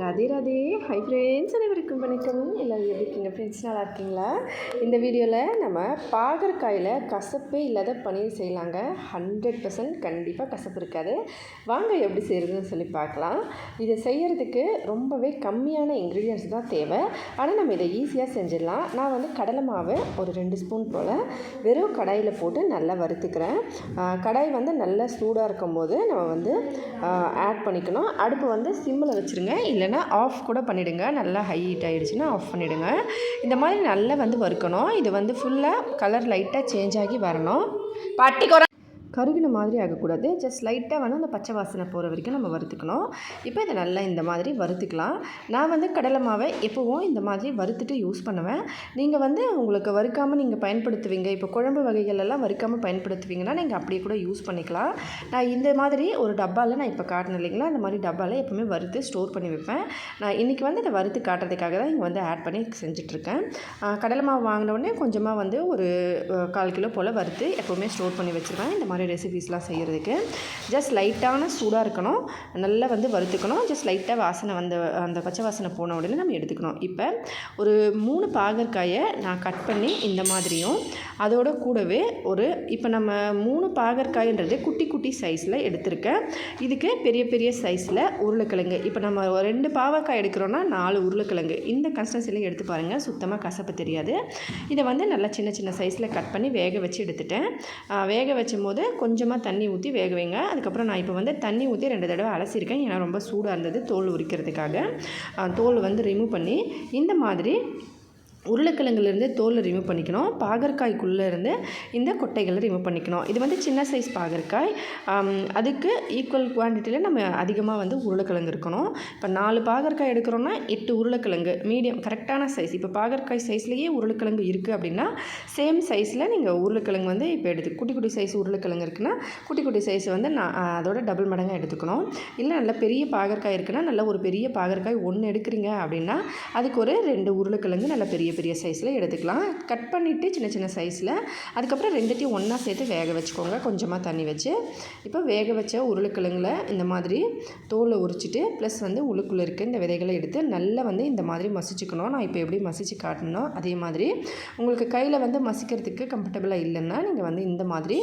Radhe Radhe. Hi friends அனைவருக்கும் வணக்கம். எல்லோரும் எப்படி இருக்கீங்க? ஃப்ரெண்ட்ஸ் நல்லா இருக்கீங்களா? இந்த வீடியோவில் நம்ம பாகற்காயில் கசப்பே இல்லாத பன்னீர் செய்யலாங்க. ஹண்ட்ரட் பர்சன்ட் கண்டிப்பாக கசப்பு இருக்காது. வாங்க எப்படி செய்கிறதுன்னு சொல்லி பார்க்கலாம். இதை செய்கிறதுக்கு ரொம்பவே கம்மியான இன்க்ரீடியன்ஸ் தான் தேவை. ஆனால் நம்ம இதை ஈஸியாக செஞ்சிடலாம். நான் வந்து கடலை மாவு ஒரு ரெண்டு ஸ்பூன் போல் வெறும் கடாயில் போட்டு நல்லா வறுத்துக்கிறேன். கடாய் வந்து நல்லா சூடாக இருக்கும்போது நம்ம வந்து ஆட் பண்ணிக்கணும். அடுப்பு வந்து சிம்மில் வச்சுருங்க. இல்லை இல்லைன்னா ஆஃப் கூட பண்ணிவிடுங்க நல்லா ஹை ஹீட் ஆகிடுச்சுன்னா ஆஃப் பண்ணிவிடுங்க இந்த மாதிரி நல்லா வந்து வறுக்கணும். இது வந்து ஃபுல்லாக கலர் லைட்டாக சேஞ்ச் ஆகி வரணும். பட்டி கருகின மாதிரி ஆகக்கூடாது. ஜஸ்ட் லைட்டாக வந்து அந்த பச்சை வாசனை போகிற வரைக்கும் நம்ம வறுத்துக்கணும். இப்போ இதை நல்லா இந்த மாதிரி வறுத்துக்கலாம். நான் வந்து கடலை மாவை எப்போவும் இந்த மாதிரி வறுத்துட்டு யூஸ் பண்ணுவேன். நீங்கள் வந்து உங்களுக்கு வறுக்காமல் நீங்கள் பயன்படுத்துவீங்க இப்போ குழம்பு வகைகள் எல்லாம் வறுக்காமல் பயன்படுத்துவீங்கன்னா நீங்கள் அப்படியே கூட யூஸ் பண்ணிக்கலாம். நான் இந்த மாதிரி ஒரு டப்பாவில் நான் இப்போ காட்டினேன் இல்லைங்களா? அந்த மாதிரி டப்பாவில் எப்போவுமே வறுத்து ஸ்டோர் பண்ணி வைப்பேன். நான் இன்றைக்கி வந்து இதை வறுத்து காட்டுறதுக்காக தான் இங்கே வந்து ஆட் பண்ணி செஞ்சிட்ருக்கேன். கடலை மாவு வாங்கின உடனே கொஞ்சமாக வந்து ஒரு கால் கிலோ போல் வறுத்து எப்போவுமே ஸ்டோர் பண்ணி வச்சுருவேன். இந்த மாதிரி ரெசிபீஸ்லாம் செய்கிறதுக்கு ஜஸ்ட் லைட்டான சூடாக இருக்கணும். நல்லா வந்து வறுத்துக்கணும். ஜஸ்ட் லைட்டாக வாசனை வந்த அந்த பச்சை வாசனை போன உடனே நம்ம எடுத்துக்கணும். இப்போ ஒரு மூணு பாகற்காயை நான் கட் பண்ணி இந்த மாதிரியும். அதோட கூடவே ஒரு இப்போ நம்ம மூணு பாகற்காயின்றது குட்டி குட்டி சைஸில் எடுத்திருக்கேன். இதுக்கு பெரிய பெரிய சைஸில் உருளைக்கிழங்கு. இப்போ நம்ம ரெண்டு பாவக்காய் எடுக்கிறோன்னா நாலு உருளைக்கிழங்கு. இந்த கன்சிஸ்டன்சியில் எடுத்து பாருங்கள் சுத்தமாக கசப்பு தெரியாது. இதை வந்து நல்லா சின்ன சின்ன சைஸில் கட் பண்ணி வேக வச்சு எடுத்துட்டேன். வேக வச்சும் போது கொஞ்சமாக தண்ணி ஊற்றி வேக வைங்க. அதுக்கப்புறம் நான் இப்போ வந்து தண்ணி ஊற்றி ரெண்டு தடவை அலசியிருக்கேன். ஏன்னா ரொம்ப சூடாக இருந்தது தோல் உரிக்கிறதுக்காக. தோல் வந்து ரிமூவ் பண்ணி இந்த மாதிரி உருளைக்கிழங்குலேருந்து தோலை ரிமூவ் பண்ணிக்கணும். பாகற்காய்க்குள்ளேருந்து இந்த கொட்டைகளை ரிமூவ் பண்ணிக்கணும். இது வந்து சின்ன சைஸ் பாகற்காய். அதுக்கு ஈக்குவல் குவான்டிட்டியில் நம்ம அதிகமாக வந்து உருளைக்கிழங்கு இருக்கணும். இப்போ நாலு பாகற்காய் எடுக்கிறோன்னா எட்டு உருளைக்கிழங்கு. மீடியம் கரெக்டான சைஸ் இப்போ பாகற்காய் சைஸ்லேயே உருளைக்கிழங்கு இருக்குது அப்படின்னா சேம் சைஸில் நீங்கள் உருளைக்கிழங்கு வந்து இப்போ எடுத்து குட்டி குட்டி சைஸ் உருளைக்கிழங்கு இருக்குன்னா குட்டி குட்டி சைஸ் வந்து நான் அதோட டபுள் மடங்காக எடுத்துக்கணும். இல்லை நல்ல பெரிய பாகற்காய் இருக்குன்னா நல்ல ஒரு பெரிய பாகற்காய் ஒன்று எடுக்கிறீங்க அப்படின்னா அதுக்கு ஒரு ரெண்டு உருளைக்கிழங்கு நல்ல பெரிய பெரிய சைஸில் எடுத்துக்கலாம். கட் பண்ணிவிட்டு சின்ன சின்ன சைஸில் அதுக்கப்புறம் ரெண்டுத்தையும் ஒன்றா சேர்த்து வேக வச்சுக்கோங்க. கொஞ்சமாக தண்ணி வச்சு. இப்போ வேக வச்ச உருளைக்கிழங்குல இந்த மாதிரி தோலை உரிச்சிட்டு ப்ளஸ் வந்து உள்ளுக்குள்ளே இருக்க இந்த விதைகளை எடுத்து நல்லா வந்து இந்த மாதிரி மசிச்சுக்கணும். நான் இப்போ எப்படி மசிச்சு காட்டணும் அதே மாதிரி உங்களுக்கு கையில் வந்து மசிக்கிறதுக்கு கம்ஃபர்டபுளாக இல்லைன்னா நீங்கள் வந்து இந்த மாதிரி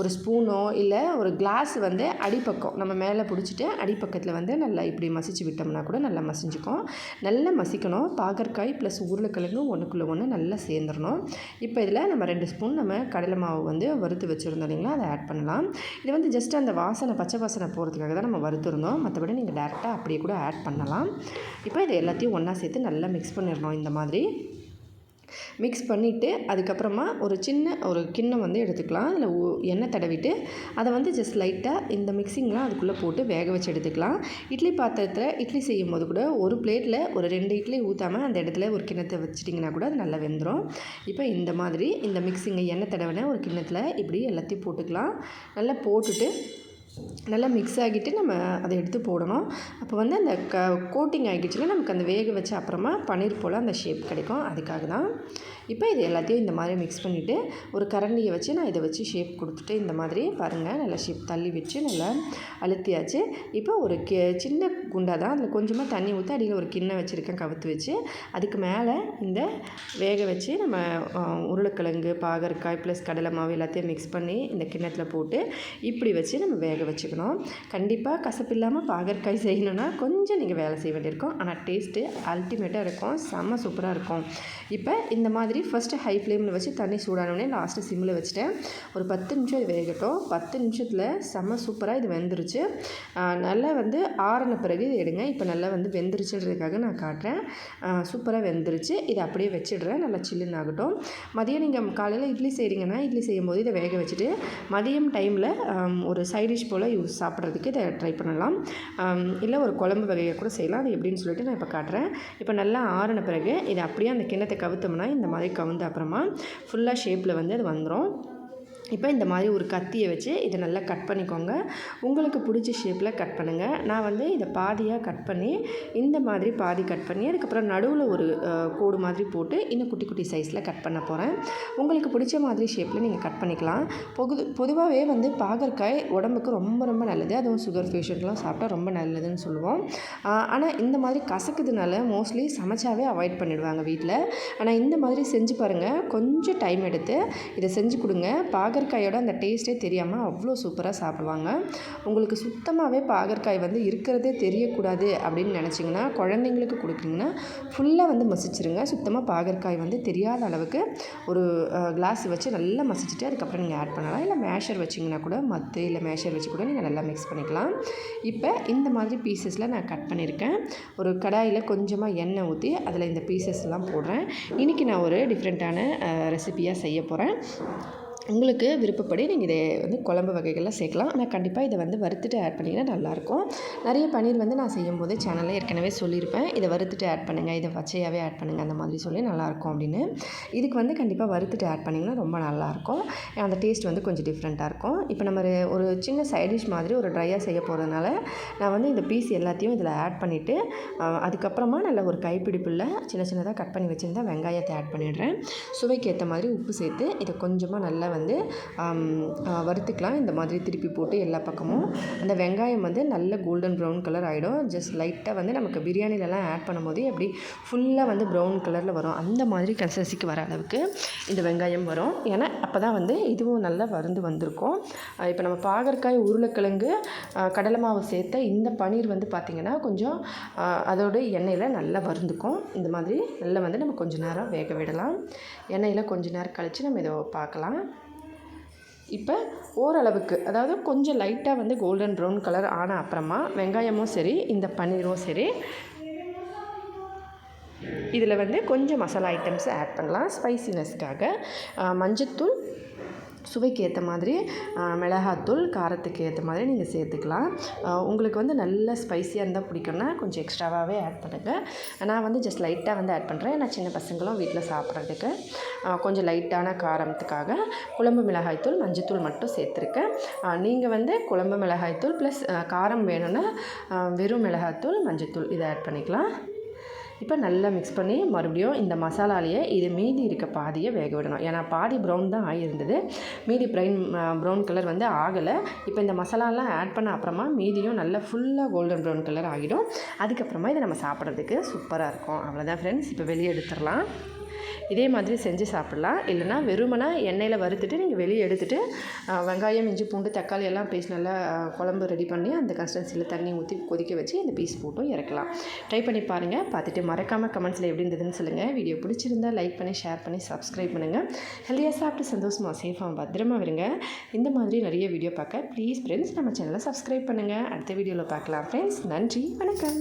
ஒரு ஸ்பூனோ இல்லை ஒரு கிளாஸ் வந்து அடிப்பக்கம் நம்ம மேலே பிடிச்சிட்டு அடிப்பக்கத்தில் வந்து நல்லா இப்படி மசிச்சு விட்டோம்னா கூட நல்லா மசிஞ்சுக்கும். நல்லா மசிக்கணும். பாகற்காய் ப்ளஸ் உருளைக்கிழங்கு ஒன்றுக்குள்ளே ஒன்று நல்லா சேர்ந்துடணும். இப்போ இதில் நம்ம ரெண்டு ஸ்பூன் நம்ம கடலை மாவு வந்து வறுத்து வச்சுருந்தோம் இல்லைங்களா? அதை ஆட் பண்ணலாம். இது வந்து ஜஸ்ட் அந்த வாசனை பச்சை வாசனை போகிறதுக்காக தான் நம்ம வறுத்துருந்தோம். மற்றபடி நீங்கள் டேரெக்டாக அப்படியே கூட ஆட் பண்ணலாம். இப்போ இது எல்லாத்தையும் ஒன்றா சேர்த்து நல்லா மிக்ஸ் பண்ணிடணும் இந்த மாதிரி. மிக்ஸ் பண்ணிவிட்டு அதுக்கப்புறமா ஒரு சின்ன ஒரு கிண்ணம் வந்து எடுத்துக்கலாம். அதில் எண்ணெய் தடவிட்டு அதை வந்து ஜஸ்ட் லைட்டாக இந்த மிக்சிங்லாம் அதுக்குள்ளே போட்டு வேக வச்சு எடுத்துக்கலாம். இட்லி பாத்திரத்தில் இட்லி செய்யும் போது கூட ஒரு பிளேட்டில் ஒரு ரெண்டு இட்லி ஊற்றாமல் அந்த இடத்துல ஒரு கிண்ணத்தை வச்சிட்டிங்கன்னா கூட அது நல்லா வெந்துடும் இப்போ இந்த மாதிரி இந்த மிக்சிங்கை எண்ணெய் தடவின ஒரு கிண்ணத்தில் இப்படி எல்லாத்தையும் போட்டுக்கலாம். நல்லா போட்டுட்டு நல்லா மிக்ஸ் ஆகிட்டு நம்ம அதை எடுத்து போடணும். அப்போ வந்து அந்த க கோட்டிங் ஆகிடுச்சுன்னா நமக்கு அந்த வேக வச்ச அப்புறமா பன்னீர் போல் அந்த ஷேப் கிடைக்கும். அதுக்காக தான் இப்போ இது எல்லாத்தையும் இந்த மாதிரி மிக்ஸ் பண்ணிவிட்டு ஒரு கரண்டியை வச்சு நான் இதை வச்சு ஷேப் கொடுத்துட்டு இந்த மாதிரி பாருங்கள் நல்லா ஷேப் தள்ளி வச்சு நல்லா அழுத்தியாச்சு. இப்போ ஒரு கே சின்ன குண்டா தான் அதில் கொஞ்சமாக தண்ணி ஊற்றி அடியில் ஒரு கிண்ணம் வச்சுருக்கேன் கவுத்து வச்சு. அதுக்கு மேலே இந்த வேக வச்சு நம்ம உருளைக்கிழங்கு பாகற்காய் ப்ளஸ் கடலை மாவு எல்லாத்தையும் மிக்ஸ் பண்ணி இந்த கிண்ணத்தில் போட்டு இப்படி வச்சு நம்ம வேக வச்சுக்கணும். கண்டிப்பாக கசப்பு இல்லாமல் பாகற்காய் செய்யணுன்னா கொஞ்சம் நீங்கள் வேலை செய்ய வேண்டியிருக்கும். ஆனால் டேஸ்ட்டு அல்டிமேட்டாக இருக்கும். செம்ம சூப்பராக இருக்கும். இப்போ இந்த மாதிரி ஃபஸ்ட்டு ஹை ஃப்ளேமில் வச்சு தண்ணி சூடானோடனே லாஸ்ட்டு சிம்மில் வச்சுட்டேன். ஒரு பத்து நிமிஷம் இது வேகட்டும். பத்து நிமிஷத்தில் செம்ம சூப்பராக இது வெந்துருச்சு. நல்லா வந்து ஆறின பிறகு இது எடுங்க. இப்போ நல்லா வந்து வெந்துருச்சுன்றதுக்காக நான் காட்டுறேன். சூப்பராக வெந்துருச்சு. இதை அப்படியே வச்சிடுறேன். நல்லா சில்லுன்னு ஆகட்டும். மதியம் நீங்கள் காலையில் இட்லி செய்கிறீங்கன்னா இட்லி செய்யும்போது இதை வேக வச்சுட்டு மதியம் டைமில் ஒரு சைட் டிஷ் போல் யூஸ் சாப்பிட்றதுக்கு இதை ட்ரை பண்ணலாம். இல்லை ஒரு குழம்பு வகையை கூட செய்யலாம். அது எப்படின்னு சொல்லிட்டு நான் இப்போ காட்டுறேன். இப்போ நல்லா ஆறின பிறகு இதை அப்படியே அந்த கிண்ணத்தை கவுத்தோம்னா இந்த மாதிரி கவுந்த அப்புறமா ஃபுல்லாக ஷேப்பில் வந்து அது வந்துடும் இப்போ இந்த மாதிரி ஒரு கத்தியை வச்சு இதை நல்லா கட் பண்ணிக்கோங்க. உங்களுக்கு பிடிச்ச ஷேப்பில் கட் பண்ணுங்கள் நான் வந்து இதை பாதியாக கட் பண்ணி இந்த மாதிரி பாதி கட் பண்ணி அதுக்கப்புறம் நடுவில் ஒரு கோடு மாதிரி போட்டு இன்னும் குட்டி குட்டி சைஸில் கட் பண்ண போகிறேன் உங்களுக்கு பிடிச்ச மாதிரி ஷேப்பில் நீங்கள் கட் பண்ணிக்கலாம். பொது பொதுவாகவே வந்து பாகற்காய் உடம்புக்கு ரொம்ப ரொம்ப நல்லது. அதுவும் சுகர் பேஷண்ட்லாம் சாப்பிட்டா ரொம்ப நல்லதுன்னு சொல்லுவோம். ஆனால் இந்த மாதிரி கசக்குதுனால மோஸ்ட்லி சமைச்சாவே அவாய்ட் பண்ணிடுவாங்க வீட்டில் ஆனால் இந்த மாதிரி செஞ்சு பாருங்கள் கொஞ்சம் டைம் எடுத்து இதை செஞ்சு கொடுங்க. பாகற்காயோட அந்த டேஸ்ட்டே தெரியாமல் அவ்வளோ சூப்பராக சாப்பிடுவாங்க. உங்களுக்கு சுத்தமாகவே பாகற்காய் வந்து இருக்கிறதே தெரியக்கூடாது அப்படின்னு நினச்சிங்கன்னா குழந்தைங்களுக்கு கொடுக்குறீங்கன்னா ஃபுல்லாக வந்து மசிச்சிருங்க. சுத்தமாக பாகற்காய் வந்து தெரியாத அளவுக்கு ஒரு கிளாஸ் வச்சு நல்லா மசிச்சுட்டு அதுக்கப்புறம் நீங்கள் ஆட் பண்ணலாம். இல்லை மேஷர் வச்சிங்கன்னா கூட மத்து இல்லை மேஷர் வச்சு கூட நீங்கள் நல்லா மிக்ஸ் பண்ணிக்கலாம். இப்போ இந்த மாதிரி பீசஸில் நான் கட் பண்ணியிருக்கேன். ஒரு கடாயில் கொஞ்சமாக எண்ணெய் ஊற்றி அதில் இந்த பீசஸ்லாம் போடுறேன். இன்றைக்கி நான் ஒரு டிஃப்ரெண்ட்டான ரெசிபியாக செய்ய போகிறேன் உங்களுக்கு விருப்பப்படி நீங்கள் இதை வந்து குழம்பு வகைகளில் சேர்க்கலாம். ஆனால் கண்டிப்பாக இதை வந்து வறுத்துட்டு ஆட் பண்ணிங்கன்னா நல்லாயிருக்கும். நிறைய பன்னீர் வந்து நான் செய்யும் போது சேனலில் ஏற்கனவே சொல்லியிருப்பேன். இதை வறுத்துட்டு ஆட் பண்ணுங்கள் இதை பச்சையாகவே ஆட் பண்ணுங்கள் அந்த மாதிரி சொல்லி நல்லாயிருக்கும் அப்படின்னு. இதுக்கு வந்து கண்டிப்பாக வறுத்துட்டு ஆட் பண்ணிங்கன்னா ரொம்ப நல்லாயிருக்கும். அந்த டேஸ்ட் வந்து கொஞ்சம் டிஃப்ரெண்ட்டாக இருக்கும். இப்போ நம்ம ஒரு- ஒரு சின்ன சைட் டிஷ் மாதிரி ஒரு ட்ரையாக செய்ய போகிறதுனால நான் வந்து இந்த பீஸ் எல்லாத்தையும் இதில் ஆட் பண்ணிவிட்டு அதுக்கப்புறமா நல்ல ஒரு கைப்பிடிப்புள்ள சின்ன சின்னதாக கட் பண்ணி வச்சுருந்தா வெங்காயத்தை ஆட் பண்ணிடுறேன். சுவைக்கு ஏற்ற மாதிரி உப்பு சேர்த்து இதை கொஞ்சமாக நல்லா வந்து வறுத்துக்கலாம். இந்த மாதிரி திருப்பி போட்டு எல்லா பக்கமும். அந்த வெங்காயம் வந்து நல்ல கோல்டன் ப்ரௌன் கலர் ஆகிடும் ஜஸ்ட் லைட்டாக வந்து நமக்கு பிரியாணிலலாம் ஆட் பண்ணும்போது அப்படி ஃபுல்லாக வந்து ப்ரௌன் கலரில் வரும். அந்த மாதிரி கன்சிஸ்டன்சிக்கு வர அளவுக்கு இந்த வெங்காயம் வரும். ஏன்னா அப்போ தான் வந்து இதுவும் நல்லா வருந்து வந்திருக்கும். இப்போ நம்ம பாகற்காய் உருளைக்கிழங்கு கடலை மாவு சேர்த்த இந்த பன்னீர் வந்து பார்த்திங்கன்னா கொஞ்சம் அதோட எண்ணெயில் நல்லா வருந்துக்கும் இந்த மாதிரி நல்லா வந்து நம்ம கொஞ்சம் நேரம் வேக விடலாம். எண்ணெயில் கொஞ்ச நேரம் கழித்து நம்ம இதை பார்க்கலாம். இப்போ ஓரளவுக்கு அதாவது கொஞ்சம் லைட்டாக வந்து கோல்டன் ப்ரௌன் கலர் ஆன அப்புறமா வெங்காயமும் சரி இந்த பன்னீரும் சரி இதில் வந்து கொஞ்சம் மசாலா ஐட்டம்ஸ் ஆட் பண்ணலாம். ஸ்பைசினஸ்க்காக மஞ்சத்தூள் சுவைக்கு ஏற்ற மாதிரி மிளகாத்தூள் காரத்துக்கு ஏற்ற மாதிரி நீங்கள் சேர்த்துக்கலாம். உங்களுக்கு வந்து நல்ல ஸ்பைசியாக இருந்தால் பிடிக்கும்னா கொஞ்சம் எக்ஸ்ட்ராவாகவே ஆட் பண்ணுங்கள் நான் வந்து ஜஸ்ட் லைட்டாக வந்து ஆட் பண்ணுறேன் ஏன்னா சின்ன பசங்களும் வீட்டில் சாப்பிட்றதுக்கு கொஞ்சம் லைட்டான காரத்துக்காக குழம்பு மிளகாய்த்தூள் மஞ்சத்தூள் மட்டும் சேர்த்துருக்கேன். நீங்கள் வந்து குழம்பு மிளகாய்த்தூள் ப்ளஸ் காரம் வேணும்னா வெறும் மிளகாய்த்தூள் மஞ்சத்தூள் இதை ஆட் பண்ணிக்கலாம். இப்போ நல்லா மிக்ஸ் பண்ணி மறுபடியும் இந்த மசாலாலேயே இது மீதி இருக்க பாதியை வேக விடணும். ஏன்னா பாதி ப்ரௌன் தான் ஆகியிருந்தது மீதி ப்ரைன் ப்ரௌன் கலர் வந்து ஆகலை. இப்போ இந்த மசாலாலாம் ஆட் பண்ண அப்புறமா மீதியும் நல்லா ஃபுல்லாக கோல்டன் ப்ரௌன் கலர் ஆகிடும். அதுக்கப்புறமா இதை நம்ம சாப்பிட்றதுக்கு சூப்பராக இருக்கும். அவ்வளோதான் ஃப்ரெண்ட்ஸ் இப்போ வெளியே எடுத்துடலாம். இதே மாதிரி செஞ்சு சாப்பிட்லாம். இல்லைனா வெறுமனா எண்ணெயில் வறுத்துட்டு நீங்கள் வெளியே எடுத்துட்டு வெங்காயம் இஞ்சி பூண்டு தக்காளி எல்லாம் பேஸ்ட் நல்லா குழம்பு ரெடி பண்ணி அந்த கன்சிஸ்டன்சியில் தண்ணி ஊற்றி கொதிக்க வச்சு இந்த பீஸ் போட்டும் இறக்கலாம். ட்ரை பண்ணி பாருங்கள் பார்த்துட்டு மறக்காமல் கமெண்ட்ஸில் எப்படி இருந்ததுன்னு சொல்லுங்கள் வீடியோ பிடிச்சிருந்தா லைக் பண்ணி ஷேர் பண்ணி சப்ஸ்கிரைப் பண்ணுங்கள் ஹெல்த்தியாக சாப்பிட்டு சந்தோஷமாக சேஃபாக பத்திரமா வருங்க இந்த மாதிரி நிறைய வீடியோ பார்க்க ப்ளீஸ் ஃப்ரெண்ட்ஸ் நம்ம சேனலை சப்ஸ்கிரைப் பண்ணுங்கள் அடுத்த வீடியோவில் பார்க்கலாம். ஃப்ரெண்ட்ஸ் நன்றி வணக்கம்.